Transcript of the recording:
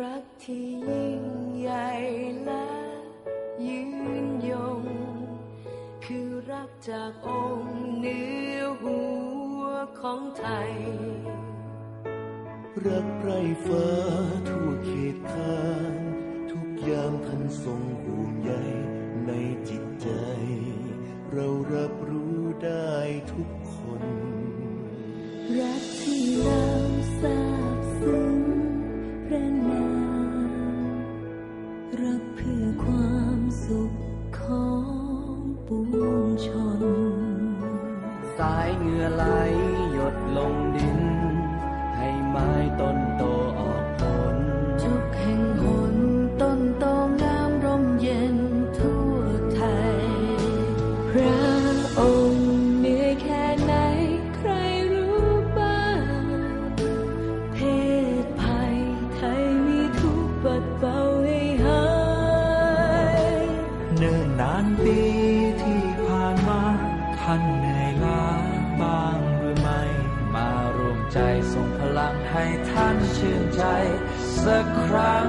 รักที่ยิ่งใหญ่และยืนยง คือรักจากองค์เนื้อหัวของไทย รักไร้ฟ้าทั่วเขตทางทุกยามท่านทรงห่วงใยในจิตใจ เรารับรู้ได้ทุกคน รักที่เรา รักเพื่อความสุขของปวงชน สายเหงื่อไหลหยดลงดิน ให้ไม้ต้นโตานปีที่ผ่านมา ท่านเหนื่อยล้าบ้างหรือไม่ มารวมใจส่งพลังให้ท่านชื่นใจสักครั้ง